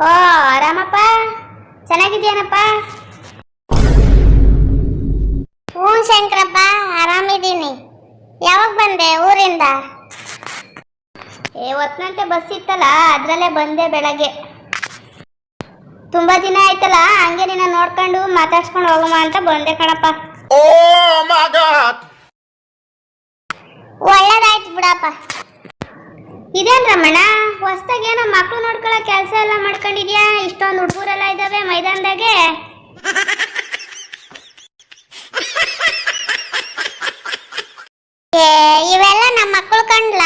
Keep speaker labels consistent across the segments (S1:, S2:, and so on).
S1: ಓ ಆರಾಮಪ್ಪ? ಚೆನ್ನಾಗಿದ್ಯಾನಪ್ಪ? ಹ್ಞೂ ಶಂಕರಪ್ಪ ಆರಾಮಿದ್ದೀನಿ. ಯಾವಾಗ ಬಂದೆ ಊರಿಂದ? ಏ ಹೊತ್ನಂತೆ ಬಸ್ ಇತ್ತಲ್ಲ ಅದ್ರಲ್ಲೇ ಬಂದೆ ಬೆಳಗ್ಗೆ. ತುಂಬಾ ದಿನ ಆಯ್ತಲ್ಲ ಹಂಗೆ ನಿನ್ನ ನೋಡ್ಕೊಂಡು ಮಾತಾಡ್ಸ್ಕೊಂಡು ಹೋಗಮ್ಮ ಅಂತ ಬಂದೆ ಕಣಪ್ಪ.
S2: ಓ!
S1: ಒಳ್ಳೇದಾಯ್ತು ಬಿಡಪ್ಪ. ಇದೇನ್ ರಮಣ? ಹೊಸ್ದಾಗಿ ಏನೋ ಮಕ್ಳು ನೋಡ್ಕೊಳ್ಳೋ ಕೆಲಸ ಎಲ್ಲ ಮಾಡ್ಕೊಂಡಿದ್ಯಾ? ಇಷ್ಟೊಂದು ಹುಡುಗರೆಲ್ಲ ಇದಾವೆ ಮೈದಾನದಾಗೆ. ಇವೆಲ್ಲ ನಮ್ಮ ಮಕ್ಕಳು ಕಂಡ್ಲ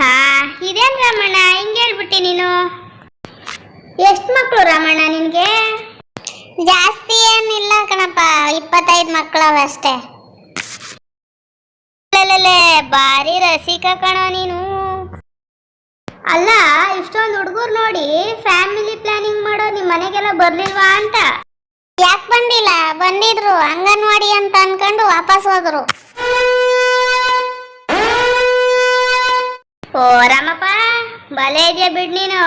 S1: ಹಾ, ಇದೇನ್ ರಾಮಣ್ಣ ಹಿಂಗ್ ಹೇಳ್ಬಿಟ್ಟಿ ನೀನು? ಎಷ್ಟು ಮಕ್ಕಳು ರಾಮಣ್ಣ ನಿನ್ಗೆ? ಜಾಸ್ತಿ ಏನಿಲ್ಲ ಕಣಪ್ಪ, ಇಪ್ಪತ್ತೈದು ಮಕ್ಕಳವ ಅಷ್ಟೇ ಅಲ್ಲಲ್ಲೇ ಭಾರಿ ರಸಿಕ ಕಣ ನೀನು. ಅಲ್ಲ, ಇಷ್ಟೊಂದು ಹುಡುಗರು ನೋಡಿ ಫ್ಯಾಮಿಲಿ ಪ್ಲಾನಿಂಗ್ ಮಾಡೋ ನಿಮ್ ಮನೆಗೆಲ್ಲ ಬರ್ಲಿಲ್ವಾ ಅಂತ. ಯಾಕೆ ಬಂದಿಲ್ಲ? ಬಂದಿದ್ರು, ಅಂಗನವಾಡಿ ಅಂತ ಅನ್ಕೊಂಡು ವಾಪಸ್ ಹೋದ್ರು. ಓ, ರಾಮಪ್ಪ ಬಲೆ ಇದೆಯಾ ಬಿಡ್ ನೀನು?